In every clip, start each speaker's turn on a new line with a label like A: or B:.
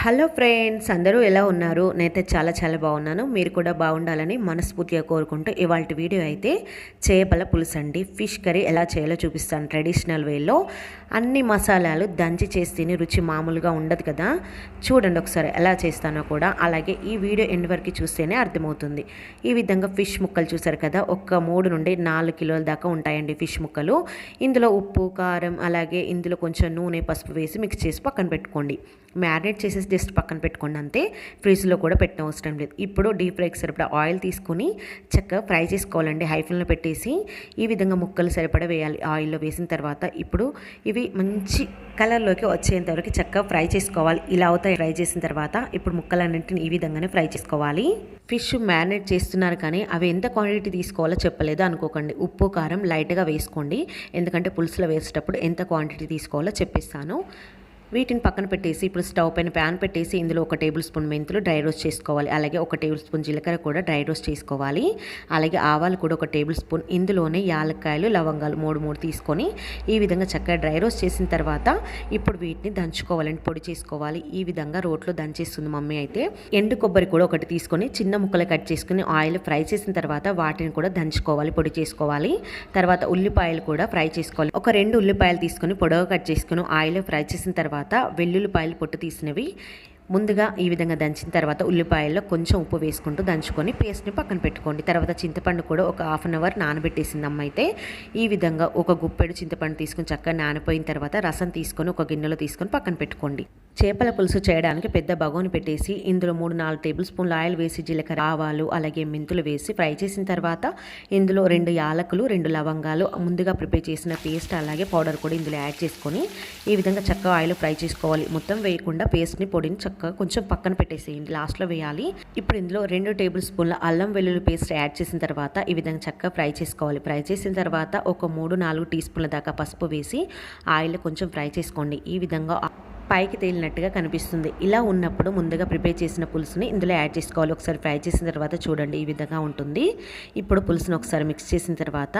A: Hello friends అందరూ ఎలా ఉన్నారు? నేనైతే చాలా చాలా బాగున్నాను. మీరు కూడా బాగుండాలని మనస్ఫూర్తిగా కోరుకుంటూ ఇవాళ వీడియో అయితే చేపల పులుసు అండి. ఫిష్ కర్రీ ఎలా చేయాలో చూపిస్తాను ట్రెడిషనల్ వేలో. అన్ని మసాలాలు దంచి చేసి తిని రుచి మామూలుగా ఉండదు కదా. చూడండి ఒకసారి ఎలా చేస్తానో కూడా. అలాగే ఈ వీడియో ఎండ్ వరకు చూస్తేనే అర్థమవుతుంది. ఈ విధంగా ఫిష్ ముక్కలు చూసారు కదా. ఒక మూడు నుండి నాలుగు కిలోల దాకా ఉంటాయండి ఫిష్ ముక్కలు. ఇందులో ఉప్పు కారం అలాగే ఇందులో కొంచెం నూనె పసుపు వేసి మిక్స్ చేసి పక్కన పెట్టుకోండి. మ్యారినేట్ చేసేసి జస్ట్ పక్కన పెట్టుకోండి అంతే. ఫ్రిడ్జ్లో కూడా పెట్టిన అవసరం లేదు. ఇప్పుడు డీప్ ఫ్రైకి సరిపడా ఆయిల్ తీసుకొని చక్కగా ఫ్రై చేసుకోవాలండి. హై ఫ్లేమ్లో పెట్టేసి ఈ విధంగా ముక్కలు సరిపడా వేయాలి. ఆయిల్లో వేసిన తర్వాత ఇప్పుడు ఇవి మంచి కలర్లోకి వచ్చేంత వరకు చక్కగా ఫ్రై చేసుకోవాలి. ఇలా అవుతాయి. ఫ్రై చేసిన తర్వాత ఇప్పుడు ముక్కలన్నింటిని ఈ విధంగానే ఫ్రై చేసుకోవాలి. ఫిష్ మ్యారినేట్ చేస్తున్నారు కానీ అవి ఎంత క్వాంటిటీ తీసుకోవాలో చెప్పలేదు అనుకోకండి. ఉప్పు కారం లైట్గా వేసుకోండి. ఎందుకంటే పులుసులో వేసేటప్పుడు ఎంత క్వాంటిటీ తీసుకోవాలో చెప్పిస్తాను. వీటిని పక్కన పెట్టేసి ఇప్పుడు స్టవ్ పైన ప్యాన్ పెట్టేసి ఇందులో ఒక టేబుల్ స్పూన్ మెంతులు డ్రై రోస్ట్ చేసుకోవాలి. అలాగే ఒక టేబుల్ స్పూన్ జీలకర్ర కూడా డ్రై రోస్ట్ చేసుకోవాలి. అలాగే ఆవాలు కూడా ఒక టేబుల్ స్పూన్ ఇందులోనే యాలక్కాయలు లవంగాలు మూడు మూడు తీసుకొని ఈ విధంగా చక్కగా డ్రై రోస్ట్ చేసిన తర్వాత ఇప్పుడు వీటిని దంచుకోవాలండి పొడి చేసుకోవాలి. ఈ విధంగా రోట్లో దంచేస్తుంది మమ్మీ అయితే. ఎండు కొబ్బరి కూడా ఒకటి తీసుకొని చిన్న ముక్కలు కట్ చేసుకుని ఆయిల్ ఫ్రై చేసిన తర్వాత వాటిని కూడా దంచుకోవాలి పొడి చేసుకోవాలి. తర్వాత ఉల్లిపాయలు కూడా ఫ్రై చేసుకోవాలి. ఒక రెండు ఉల్లిపాయలు తీసుకొని పొడవ కట్ చేసుకుని ఆయిల్ ఫ్రై చేసిన తర్వాత తర్వాత వెల్లుల్లిపాయలు పొట్టు తీసినవి. ముందుగా ఈ విధంగా దంచిన తర్వాత ఉల్లిపాయల్లో కొంచెం ఉప్పు వేసుకుంటూ దంచుకొని పేస్ట్ని పక్కన పెట్టుకోండి. తర్వాత చింతపండు కూడా ఒక హాఫ్ అన్ అవర్ నానబెట్టేసిందమ్మ అయితే. ఈ విధంగా ఒక గుప్పెడు చింతపండు తీసుకుని చక్కగా నానిపోయిన తర్వాత రసం తీసుకొని ఒక గిన్నెలో తీసుకొని పక్కన పెట్టుకోండి. చేపల పులుసు చేయడానికి పెద్ద బగోని పెట్టేసి ఇందులో మూడు నాలుగు టేబుల్ స్పూన్లు ఆయిల్ వేసి జీలకర్ర ఆవాలు అలాగే మెంతులు వేసి ఫ్రై చేసిన తర్వాత ఇందులో రెండు యాలకులు రెండు లవంగాలు ముందుగా ప్రిపేర్ చేసిన పేస్ట్ అలాగే పౌడర్ కూడా ఇందులో యాడ్ చేసుకొని ఈ విధంగా చక్కగా ఆయిల్ ఫ్రై చేసుకోవాలి. మొత్తం వేయకుండా పేస్ట్ని పొడిని చక్క చక్కగా కొంచెం పక్కన పెట్టేసేయండి లాస్ట్లో వేయాలి. ఇప్పుడు ఇందులో రెండు టేబుల్ స్పూన్ల అల్లం వెల్లుల్లి పేస్ట్ యాడ్ చేసిన తర్వాత ఈ విధంగా చక్కగా ఫ్రై చేసుకోవాలి. ఫ్రై చేసిన తర్వాత ఒక మూడు నాలుగు టీ స్పూన్ల దాకా పసుపు వేసి ఆయిల్ కొంచెం ఫ్రై చేసుకోండి. ఈ విధంగా పైకి తేలినట్టుగా కనిపిస్తుంది. ఇలా ఉన్నప్పుడు ముందుగా ప్రిపేర్ చేసిన పులుసుని ఇందులో యాడ్ చేసుకోవాలి. ఒకసారి ఫ్రై చేసిన తర్వాత చూడండి ఈ విధంగా ఉంటుంది. ఇప్పుడు పులుసుని ఒకసారి మిక్స్ చేసిన తర్వాత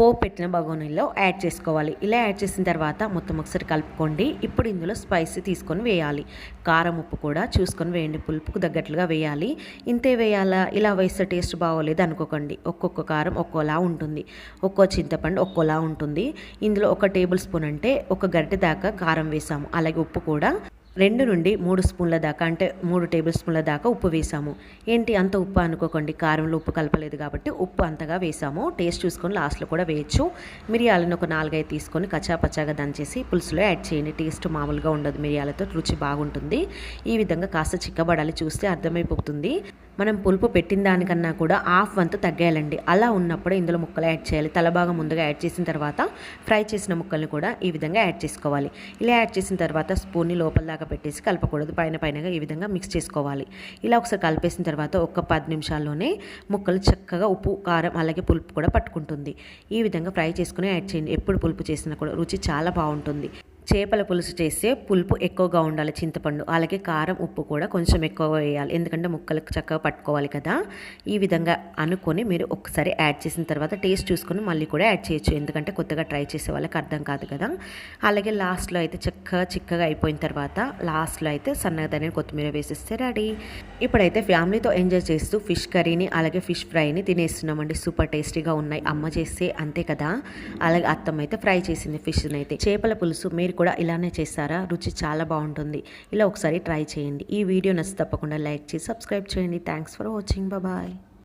A: పోపు పెట్టిన బగోనీలో యాడ్ చేసుకోవాలి. ఇలా యాడ్ చేసిన తర్వాత మొత్తం ఒకసారి కలుపుకోండి. ఇప్పుడు ఇందులో స్పైసీ తీసుకొని వేయాలి. కారం ఉప్పు కూడా చూసుకొని వేయండి. పులుపుకు తగ్గట్లుగా వేయాలి. ఇంతే వేయాలా? ఇలా వేస్తే టేస్ట్ బాగోలేదు అనుకోకండి. ఒక్కొక్క కారం ఒక్కోలా ఉంటుంది. ఒక్కో చింతపండు ఒక్కోలా ఉంటుంది. ఇందులో ఒక టేబుల్ స్పూన్ అంటే ఒక గరిటె దాకా కారం వేసాము. అలాగే ఉప్పు కూడా రెండు నుండి మూడు స్పూన్ల దాకా అంటే మూడు టేబుల్ స్పూన్ల దాకా ఉప్పు వేసాము. ఏంటి అంత ఉప్పు అనుకోకండి కారంలో ఉప్పు కలపలేదు కాబట్టి ఉప్పు అంతగా వేసాము. టేస్ట్ చూసుకొని లాస్ట్లో కూడా వేయచ్చు. మిరియాలను ఒక నాలుగైదు తీసుకొని కచ్చాపచ్చాగా దంచేసి పులుసులో యాడ్ చేయండి. టేస్ట్ మామూలుగా ఉండదు మిరియాలతో రుచి బాగుంటుంది. ఈ విధంగా కాస్త చిక్కబడాలి చూస్తే అర్థమైపోతుంది. మనం పులుపు పెట్టిన దానికన్నా కూడా హాఫ్ వంతు తగ్గేయాలండి అలా ఉన్నప్పుడు ఇందులో ముక్కలు యాడ్ చేయాలి. తలభాగం ముందుగా యాడ్ చేసిన తర్వాత ఫ్రై చేసిన ముక్కల్ని కూడా ఈ విధంగా యాడ్ చేసుకోవాలి. ఇలా యాడ్ చేసిన తర్వాత స్పూన్ని లోపల దాకా పెట్టేసి కలపకూడదు. పైన పైనగా ఈ విధంగా మిక్స్ చేసుకోవాలి. ఇలా ఒకసారి కలిపేసిన తర్వాత ఒక పది నిమిషాల్లోనే ముక్కలు చక్కగా ఉప్పు కారం అలాగే పులుపు కూడా పట్టుకుంటుంది. ఈ విధంగా ఫ్రై చేసుకుని యాడ్ చేయండి. ఎప్పుడు పులుపు చేసినా కూడా రుచి చాలా బాగుంటుంది. చేపల పులుసు చేస్తే పులుపు ఎక్కువగా ఉండాలి చింతపండు. అలాగే కారం ఉప్పు కూడా కొంచెం ఎక్కువ వేయాలి. ఎందుకంటే ముక్కలకు చక్కగా పట్టుకోవాలి కదా. ఈ విధంగా అనుకొని మీరు ఒకసారి యాడ్ చేసిన తర్వాత టేస్ట్ చూసుకొని మళ్ళీ కూడా యాడ్ చేయొచ్చు. ఎందుకంటే కొత్తగా ట్రై చేసే వాళ్ళకి అర్థం కాదు కదా. అలాగే లాస్ట్లో అయితే చక్కగా చిక్కగా అయిపోయిన తర్వాత లాస్ట్లో అయితే సన్నగా దాన్ని కొత్తిమీర వేసేస్తే రెడీ. ఇప్పుడైతే ఫ్యామిలీతో ఎంజాయ్ చేస్తూ ఫిష్ కర్రీని అలాగే ఫిష్ ఫ్రైని తినేస్తున్నామండి. సూపర్ టేస్టీగా ఉన్నాయి. అమ్మ చేస్తే అంతే కదా. అలాగే అత్తమ్మ అయితే ఫ్రై చేసింది ఫిష్ని అయితే. చేపల పులుసు మీరు కూడా ఇలానే చేస్తారా? రుచి చాలా బాగుంటుంది. ఇలా ఒకసారి ట్రై చేయండి. ఈ వీడియో నచ్చి తప్పకుండా లైక్ చేసి సబ్స్క్రైబ్ చేయండి. Thanks for watching bye